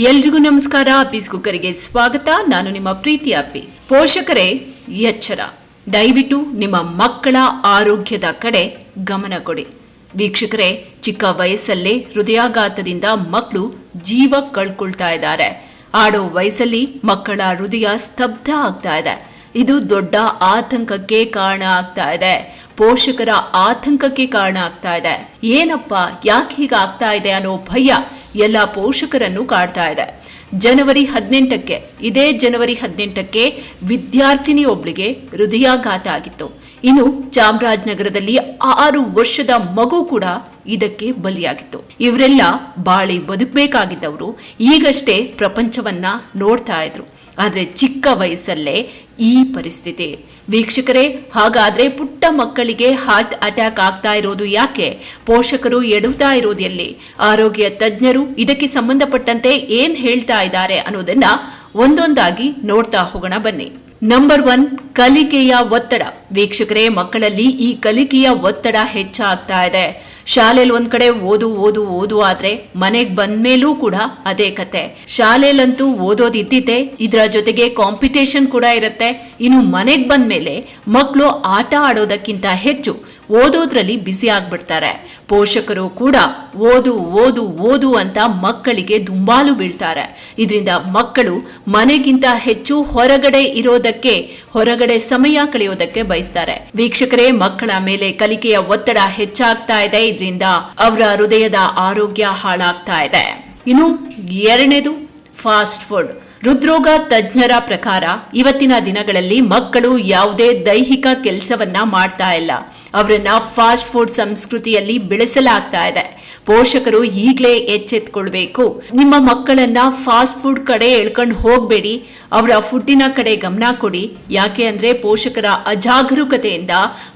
ಎಲ್ರಿಗೂ ನಮಸ್ಕಾರ. ಅಪ್ಪೀಸ್ ಕುಕ್ಕರಿಗೆ ಸ್ವಾಗತ. ನಾನು ನಿಮ್ಮ ಪ್ರೀತಿ ಅಪ್ಪಿ ಪೋಷಕರೇ, ಎಚ್ಚರ. ದಯವಿಟ್ಟು ನಿಮ್ಮ ಮಕ್ಕಳ ಆರೋಗ್ಯದ ಕಡೆ ಗಮನ ಕೊಡಿ. ವೀಕ್ಷಕರೇ, ಚಿಕ್ಕ ವಯಸ್ಸಲ್ಲೇ ಹೃದಯಾಘಾತದಿಂದ ಮಕ್ಕಳು ಜೀವ ಕಳ್ಕೊಳ್ತಾ ಇದ್ದಾರೆ. ಆಡೋ ವಯಸ್ಸಲ್ಲಿ ಮಕ್ಕಳ ಹೃದಯ ಸ್ತಬ್ಧ ಆಗ್ತಾ ಇದೆ. ಇದು ದೊಡ್ಡ ಆತಂಕಕ್ಕೆ ಕಾರಣ ಆಗ್ತಾ ಇದೆ. ಪೋಷಕರ ಆತಂಕಕ್ಕೆ ಕಾರಣ ಆಗ್ತಾ ಇದೆ. ಏನಪ್ಪ, ಯಾಕೆ ಹೀಗೆ ಆಗ್ತಾ ಇದೆ ಅನ್ನೋ ಭಯ ಎಲ್ಲ ಪೋಷಕರನ್ನು ಕಾಡ್ತಾ ಇದೆ. ಜನವರಿ ಹದಿನೆಂಟಕ್ಕೆ, ಇದೇ ಜನವರಿ ಹದಿನೆಂಟಕ್ಕೆ ವಿದ್ಯಾರ್ಥಿನಿ ಒಬ್ಳಿಗೆ ಹೃದಯಾಘಾತ ಆಗಿತ್ತು. ಇನ್ನು ಚಾಮರಾಜನಗರದಲ್ಲಿ ಆರು ವರ್ಷದ ಮಗು ಕೂಡ ಇದಕ್ಕೆ ಬಲಿಯಾಗಿತ್ತು. ಇವರೆಲ್ಲ ಬಾಳಿ ಬದುಕಬೇಕಾಗಿದ್ದವರು ಈಗಷ್ಟೇ ಪ್ರಪಂಚವನ್ನ ನೋಡ್ತಾ ಇದ್ರು. ಆದ್ರೆ ಚಿಕ್ಕ ವಯಸ್ಸಲ್ಲೇ ಈ ಪರಿಸ್ಥಿತಿ. ವೀಕ್ಷಕರೇ, ಹಾಗಾದ್ರೆ ಪುಟ್ಟ ಮಕ್ಕಳಿಗೆ ಹಾರ್ಟ್ ಅಟ್ಯಾಕ್ ಆಗ್ತಾ ಇರೋದು ಯಾಕೆ? ಪೋಷಕರು ಎಡುತ್ತಾ ಇರೋದು ಎಲ್ಲಿ ಆರೋಗ್ಯ ತಜ್ಞರು ಇದಕ್ಕೆ ಸಂಬಂಧಪಟ್ಟಂತೆ ಏನ್ ಹೇಳ್ತಾ ಇದ್ದಾರೆ ಅನ್ನೋದನ್ನ ಒಂದೊಂದಾಗಿ ನೋಡ್ತಾ ಹೋಗೋಣ ಬನ್ನಿ. ನಂಬರ್ ಒನ್ ಕಲಿಕೆಯ ಒತ್ತಡ. ವೀಕ್ಷಕರೇ, ಮಕ್ಕಳಲ್ಲಿ ಈ ಕಲಿಕೆಯ ಒತ್ತಡ ಹೆಚ್ಚಾಗ್ತಾ ಇದೆ. ಶಾಲೆಯಲ್ಲಿ ಒಂದ್ ಕಡೆ ಓದು ಓದು ಓದು ಆದ್ರೆ ಮನೆಗ್ ಬಂದ್ಮೇಲೂ ಕೂಡ ಅದೇ ಕತೆ. ಶಾಲೆಯಲ್ಲಂತೂ ಓದೋದ್ ಇದ್ದಿದ್ದೆ, ಇದ್ರ ಜೊತೆಗೆ ಕಾಂಪಿಟೇಷನ್ ಕೂಡ ಇರುತ್ತೆ. ಇನ್ನು ಮನೆಗ್ ಬಂದ್ಮೇಲೆ ಮಕ್ಕಳು ಆಟ ಆಡೋದಕ್ಕಿಂತ ಹೆಚ್ಚು ಓದೋದ್ರಲ್ಲಿ ಬಿಸಿ ಆಗ್ಬಿಡ್ತಾರೆ. ಪೋಷಕರು ಕೂಡ ಓದು ಓದು ಓದು ಅಂತ ಮಕ್ಕಳಿಗೆ ದುಂಬಾಲು ಬೀಳ್ತಾರೆ. ಇದರಿಂದ ಮಕ್ಕಳು ಮನೆಗಿಂತ ಹೆಚ್ಚು ಹೊರಗಡೆ ಇರೋದಕ್ಕೆ, ಹೊರಗಡೆ ಸಮಯ ಕಳೆಯೋದಕ್ಕೆ ಬಯಸ್ತಾರೆ. ವೀಕ್ಷಕರೇ, ಮಕ್ಕಳ ಮೇಲೆ ಕಲಿಕೆಯ ಒತ್ತಡ ಹೆಚ್ಚಾಗ್ತಾ ಇದೆ. ಇದರಿಂದ ಅವರ ಹೃದಯದ ಆರೋಗ್ಯ ಹಾಳಾಗ್ತಾ ಇದೆ. ಇನ್ನು ಎರಡನೇದು ಫಾಸ್ಟ್ ಫುಡ್ ಹೃದ್ರೋಗ ತಜ್ಞರ ಪ್ರಕಾರ ಇವತ್ತಿನ ದಿನಗಳಲ್ಲಿ ಮಕ್ಕಳು ಯಾವುದೇ ದೈಹಿಕ ಕೆಲಸವನ್ನ ಮಾಡ್ತಾ ಇಲ್ಲ. ಅವರನ್ನ ಫಾಸ್ಟ್ ಫುಡ್ ಸಂಸ್ಕೃತಿಯಲ್ಲಿ ಬೆಳೆಸಲಾಗ್ತಾ ಇದೆ. ಪೋಷಕರು ಈಗಲೇ ಎಚ್ಚೆತ್ಕೊಳ್ಬೇಕು. ನಿಮ್ಮ ಮಕ್ಕಳನ್ನ ಫಾಸ್ಟ್ ಫುಡ್ ಕಡೆ ಎಳ್ಕೊಂಡು ಹೋಗಬೇಡಿ. ಅವರ ಫುಡ್ಡಿನ ಕಡೆ ಗಮನ ಕೊಡಿ. ಯಾಕೆ ಅಂದರೆ ಪೋಷಕರ ಅಜಾಗರೂಕತೆಯಿಂದ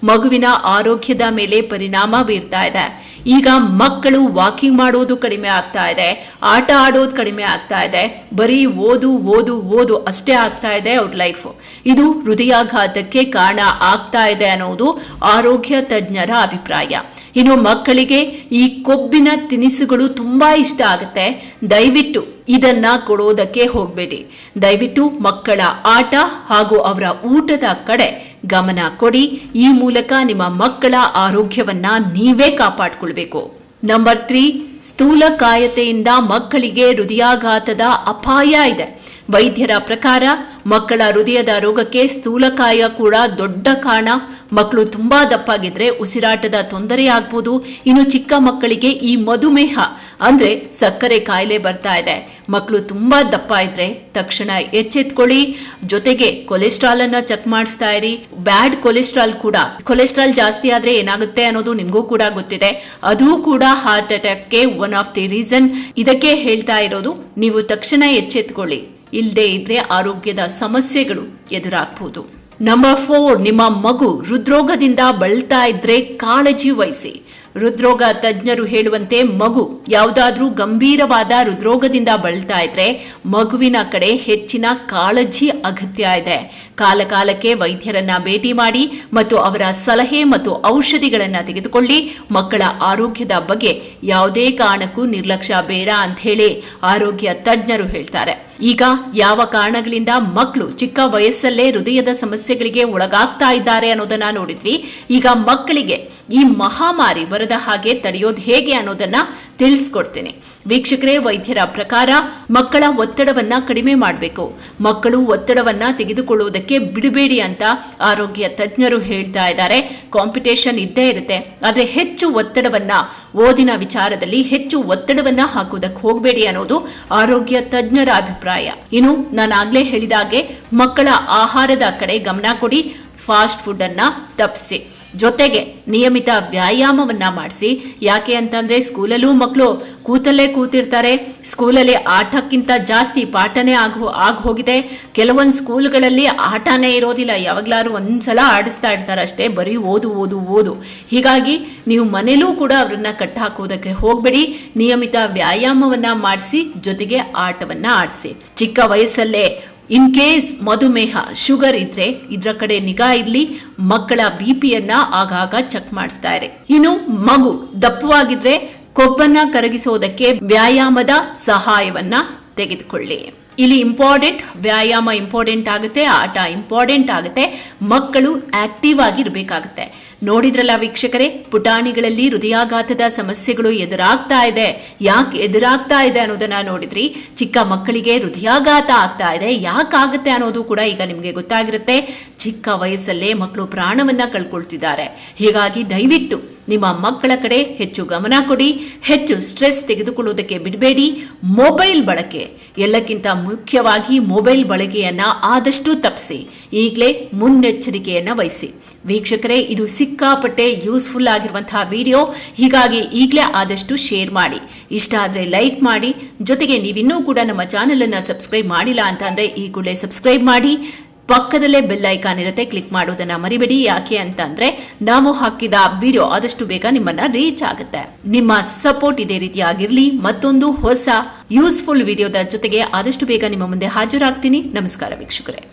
ಮಗುವಿನ ಆರೋಗ್ಯದ ಮೇಲೆ ಪರಿಣಾಮ ಬೀರ್ತಾ ಇದೆ. ಈಗ ಮಕ್ಕಳು ವಾಕಿಂಗ್ ಮಾಡೋದು ಕಡಿಮೆ ಆಗ್ತಾ ಇದೆ. ಆಟ ಆಡೋದು ಕಡಿಮೆ ಆಗ್ತಾ ಇದೆ. ಬರೀ ಓದು ಓದು ಓದು ಅಷ್ಟೇ ಆಗ್ತಾ ಇದೆ ಅವ್ರ ಲೈಫ್ ಇದು ಹೃದಯಾಘಾತಕ್ಕೆ ಕಾರಣ ಆಗ್ತಾ ಇದೆ ಅನ್ನೋದು ಆರೋಗ್ಯ ತಜ್ಞರ ಅಭಿಪ್ರಾಯ. ಇನ್ನು ಮಕ್ಕಳಿಗೆ ಈ ಕೊಬ್ಬಿನ ತಿನಿಸುಗಳು ತುಂಬಾ ಇಷ್ಟ ಆಗುತ್ತೆ. ದಯವಿಟ್ಟು ಇದನ್ನ ಕೊಡೋದಕ್ಕೆ ಹೋಗಬೇಡಿ. ದಯವಿಟ್ಟು ಮಕ್ಕಳ ಆಟ ಹಾಗೂ ಅವರ ಊಟದ ಕಡೆ ಗಮನ ಕೊಡಿ. ಈ ಮೂಲಕ ನಿಮ್ಮ ಮಕ್ಕಳ ಆರೋಗ್ಯವನ್ನ ನೀವೇ ಕಾಪಾಡಿಕೊಳ್ಬೇಕು. ನಂಬರ್ ತ್ರೀ ಸ್ಥೂಲಕಾಯತೆಯಿಂದ ಮಕ್ಕಳಿಗೆ ಹೃದಯಾಘಾತದ ಅಪಾಯ ಇದೆ. ವೈದ್ಯರ ಪ್ರಕಾರ ಮಕ್ಕಳ ಹೃದಯದ ರೋಗಕ್ಕೆ ಸ್ಥೂಲಕಾಯ ಕೂಡ ದೊಡ್ಡ ಕಾರಣ. ಮಕ್ಕಳು ತುಂಬಾ ದಪ್ಪಾಗಿದ್ರೆ ಉಸಿರಾಟದ ತೊಂದರೆ ಆಗ್ಬೋದು. ಇನ್ನು ಚಿಕ್ಕ ಮಕ್ಕಳಿಗೆ ಈ ಮಧುಮೇಹ ಅಂದ್ರೆ ಸಕ್ಕರೆ ಕಾಯಿಲೆ ಬರ್ತಾ ಇದೆ. ಮಕ್ಕಳು ತುಂಬಾ ದಪ್ಪ ಇದ್ರೆ ತಕ್ಷಣ ಎಚ್ಚೆತ್ಕೊಳ್ಳಿ. ಜೊತೆಗೆ ಕೊಲೆಸ್ಟ್ರಾಲ್ ಅನ್ನ ಚೆಕ್ ಮಾಡಿಸ್ತಾ ಇರಿ. ಬ್ಯಾಡ್ ಕೊಲೆಸ್ಟ್ರಾಲ್ ಕೂಡ. ಕೊಲೆಸ್ಟ್ರಾಲ್ ಜಾಸ್ತಿ ಆದ್ರೆ ಏನಾಗುತ್ತೆ ಅನ್ನೋದು ನಿಮಗೂ ಕೂಡ ಗೊತ್ತಿದೆ. ಅದು ಕೂಡ ಹಾರ್ಟ್ ಅಟ್ಯಾಕ್ಗೆ ಒನ್ ಆಫ್ ದಿ ರೀಸನ್ ಇದಕ್ಕೆ ಹೇಳ್ತಾ ಇರೋದು, ನೀವು ತಕ್ಷಣ ಎಚ್ಚೆತ್ಕೊಳ್ಳಿ. ಇಲ್ಲದೆ ಇದ್ರೆ ಆರೋಗ್ಯದ ಸಮಸ್ಯೆಗಳು ಎದುರಾಗಬಹುದು ನಂಬರ್ ಫೋರ್ ನಿಮ್ಮ ಮಗು ಹೃದ್ರೋಗದಿಂದ ಬಳಲ್ತಾ ಇದ್ರೆ ಕಾಳಜಿ ವಹಿಸಿ. ಹೃದ್ರೋಗ ತಜ್ಞರು ಹೇಳುವಂತೆ ಮಗು ಯಾವುದಾದ್ರೂ ಗಂಭೀರವಾದ ಹೃದ್ರೋಗದಿಂದ ಬಳಲ್ತಾ ಇದ್ರೆ ಮಗುವಿನ ಕಡೆ ಹೆಚ್ಚಿನ ಕಾಳಜಿ ಅಗತ್ಯ ಇದೆ. ಕಾಲಕಾಲಕ್ಕೆ ವೈದ್ಯರನ್ನ ಭೇಟಿ ಮಾಡಿ ಮತ್ತು ಅವರ ಸಲಹೆ ಮತ್ತು ಔಷಧಿಗಳನ್ನ ತೆಗೆದುಕೊಳ್ಳಿ. ಮಕ್ಕಳ ಆರೋಗ್ಯದ ಬಗ್ಗೆ ಯಾವುದೇ ಕಾರಣಕ್ಕೂ ನಿರ್ಲಕ್ಷ್ಯ ಬೇಡ ಅಂತ ಹೇಳಿ ಆರೋಗ್ಯ ತಜ್ಞರು ಹೇಳ್ತಾರೆ. ಈಗ ಯಾವ ಕಾರಣಗಳಿಂದ ಮಕ್ಕಳು ಚಿಕ್ಕ ವಯಸ್ಸಲ್ಲೇ ಹೃದಯದ ಸಮಸ್ಯೆಗಳಿಗೆ ಒಳಗಾಗ್ತಾ ಇದ್ದಾರೆ ಅನ್ನೋದನ್ನ ನೋಡಿದ್ವಿ. ಈಗ ಮಕ್ಕಳಿಗೆ ಈ ಮಹಾಮಾರಿ ಬರದ ಹಾಗೆ ತಡೆಯೋದು ಹೇಗೆ ಅನ್ನೋದನ್ನ ತಿಳಿಸ್ಕೊಡ್ತೇನೆ. ವೀಕ್ಷಕರೇ, ವೈದ್ಯರ ಪ್ರಕಾರ ಮಕ್ಕಳ ಒತ್ತಡವನ್ನ ಕಡಿಮೆ ಮಾಡಬೇಕು. ಮಕ್ಕಳು ಒತ್ತಡವನ್ನ ತೆಗೆದುಕೊಳ್ಳುವುದಕ್ಕೆ ಬಿಡಬೇಡಿ ಅಂತ ಆರೋಗ್ಯ ತಜ್ಞರು ಹೇಳ್ತಾ ಇದ್ದಾರೆ. ಕಾಂಪಿಟೇಷನ್ ಇದ್ದೇ ಇರುತ್ತೆ. ಆದ್ರೆ ಹೆಚ್ಚು ಒತ್ತಡವನ್ನ, ಓದಿನ ವಿಚಾರದಲ್ಲಿ ಹೆಚ್ಚು ಒತ್ತಡವನ್ನ ಹಾಕುವುದಕ್ಕೆ ಹೋಗಬೇಡಿ ಅನ್ನೋದು ಆರೋಗ್ಯ ತಜ್ಞರ ಅಭಿಪ್ರಾಯ. ಇನ್ನು ನಾನು ಆಗ್ಲೇ ಹೇಳಿದಾಗೆ ಮಕ್ಕಳ ಆಹಾರದ ಕಡೆ ಗಮನ ಕೊಡಿ. ಫಾಸ್ಟ್ ಫುಡ್ ಅನ್ನ ತಪ್ಪಿಸಿ. ಜೊತೆಗೆ ನಿಯಮಿತ ವ್ಯಾಯಾಮವನ್ನ ಮಾಡಿಸಿ. ಯಾಕೆ ಅಂತಂದ್ರೆ ಸ್ಕೂಲಲ್ಲೂ ಮಕ್ಕಳು ಕೂತಲ್ಲೇ ಕೂತಿರ್ತಾರೆ. ಸ್ಕೂಲಲ್ಲಿ ಆಟಕ್ಕಿಂತ ಜಾಸ್ತಿ ಪಾಠನೇ ಆಗ ಆಗ ಹೋಗಿದೆ ಕೆಲವೊಂದು ಸ್ಕೂಲ್ಗಳಲ್ಲಿ ಆಟನೇ ಇರೋದಿಲ್ಲ. ಯಾವಾಗ್ಲಾರು ಒಂದ್ಸಲ ಆಡಿಸ್ತಾ ಇರ್ತಾರೆ ಅಷ್ಟೇ. ಬರೀ ಓದು ಓದು ಓದು. ಹೀಗಾಗಿ ನೀವು ಮನೇಲೂ ಕೂಡ ಅವ್ರನ್ನ ಕಟ್ಟಾಕೋದಕ್ಕೆ ಹೋಗ್ಬೇಡಿ. ನಿಯಮಿತ ವ್ಯಾಯಾಮವನ್ನ ಮಾಡಿಸಿ, ಜೊತೆಗೆ ಆಟವನ್ನ ಆಡಿಸಿ. ಚಿಕ್ಕ ವಯಸ್ಸಲ್ಲೇ ಇನ್ ಕೇಸ್ ಮಧುಮೇಹ ಶುಗರ್ ಇದ್ರೆ ಇದ್ರ ಕಡೆ ನಿಗಾ ಇರ್ಲಿ, ಮಕ್ಕಳ ಬಿ ಪಿಯನ್ನ ಆಗಾಗ ಚೆಕ್ ಮಾಡಿಸ್ತಾ ಇರಿ ಇನ್ನು ಮಗು ದಪ್ಪವಾಗಿದ್ರೆ ಕೊಬ್ಬನ್ನ ಕರಗಿಸೋದಕ್ಕೆ ವ್ಯಾಯಾಮದ ಸಹಾಯವನ್ನ ತೆಗೆದುಕೊಳ್ಳಿ. ಇಲ್ಲಿ ಇಂಪಾರ್ಟೆಂಟ್ ವ್ಯಾಯಾಮ ಇಂಪಾರ್ಟೆಂಟ್ ಆಗುತ್ತೆ, ಆಟ ಇಂಪಾರ್ಟೆಂಟ್ ಆಗುತ್ತೆ, ಮಕ್ಕಳು ಆಕ್ಟಿವ್ ಆಗಿ ಇರಬೇಕಾಗುತ್ತೆ ನೋಡಿದ್ರಲ್ಲ ವೀಕ್ಷಕರೇ? ಪುಟಾಣಿಗಳಲ್ಲಿ ಹೃದಯಾಘಾತದ ಸಮಸ್ಯೆಗಳು ಎದುರಾಗ್ತಾ ಇದೆ. ಯಾಕೆ ಎದುರಾಗ್ತಾ ಇದೆ ಅನ್ನೋದನ್ನ ನೋಡಿದ್ರಿ. ಚಿಕ್ಕ ಮಕ್ಕಳಿಗೆ ಹೃದಯಾಘಾತ ಆಗ್ತಾ ಇದೆ. ಯಾಕಾಗುತ್ತೆ ಅನ್ನೋದು ಕೂಡ ಈಗ ನಿಮಗೆ ಗೊತ್ತಾಗಿರುತ್ತೆ. ಚಿಕ್ಕ ವಯಸ್ಸಲ್ಲೇ ಮಕ್ಕಳು ಪ್ರಾಣವನ್ನ ಕಳ್ಕೊಳ್ತಿದ್ದಾರೆ. ಹೀಗಾಗಿ ದಯವಿಟ್ಟು ನಿಮ್ಮ ಮಕ್ಕಳ ಕಡೆ ಹೆಚ್ಚು ಗಮನ ಕೊಡಿ, ಹೆಚ್ಚು ಸ್ಟ್ರೆಸ್ ತೆಗೆದುಕೊಳ್ಳುವುದಕ್ಕೆ ಬಿಡಬೇಡಿ. ಮೊಬೈಲ್ ಬಳಕೆ, ಎಲ್ಲಕ್ಕಿಂತ ಮುಖ್ಯವಾಗಿ ಮೊಬೈಲ್ ಬಳಕೆಯನ್ನ ಆದಷ್ಟು ತಪ್ಪಿಸಿ. ಈಗಲೇ ಮುನ್ನೆಚ್ಚರಿಕೆಯನ್ನ ವಹಿಸಿ. ವೀಕ್ಷಕರೇ, ಇದು ಸಿಕ್ಕಾಪಟ್ಟೆ ಯೂಸ್ಫುಲ್ ಆಗಿರುವಂತಹ ವಿಡಿಯೋ ಹೀಗಾಗಿ ಈಗಲೇ ಆದಷ್ಟು ಶೇರ್ ಮಾಡಿ. ಇಷ್ಟ ಆದರೆ ಲೈಕ್ ಮಾಡಿ. ಜೊತೆಗೆ ನೀವಿನ್ನೂ ಕೂಡ ನಮ್ಮ ಚಾನೆಲ್ ಅನ್ನ ಸಬ್ಸ್ಕ್ರೈಬ್ ಮಾಡಿಲ್ಲ ಅಂತ ಅಂದ್ರೆ ಈ ಕೂಡಲೇ ಸಬ್ಸ್ಕ್ರೈಬ್ ಮಾಡಿ. ಪಕ್ಕದಲ್ಲೇ ಬೆಲ್ ಐಕಾನ್ ಇರುತ್ತೆ ಕ್ಲಿಕ್ ಮಾಡೋದನ್ನ ಮರಿಬೇಡಿ. ಯಾಕೆ ಅಂತ ಅಂದ್ರೆ, ನಾವು ಹಾಕಿದ ವಿಡಿಯೋ ಆದಷ್ಟು ಬೇಗ ನಿಮ್ಮನ್ನ ರೀಚ್ ಆಗುತ್ತೆ. ನಿಮ್ಮ ಸಪೋರ್ಟ್ ಇದೇ ರೀತಿ ಆಗಿರ್ಲಿ. ಮತ್ತೊಂದು ಹೊಸ ಯೂಸ್ಫುಲ್ ವಿಡಿಯೋದ ಜೊತೆಗೆ ಆದಷ್ಟು ಬೇಗ ನಿಮ್ಮ ಮುಂದೆ ಹಾಜರಾಗ್ತೀನಿ. ನಮಸ್ಕಾರ ವೀಕ್ಷಕರೇ.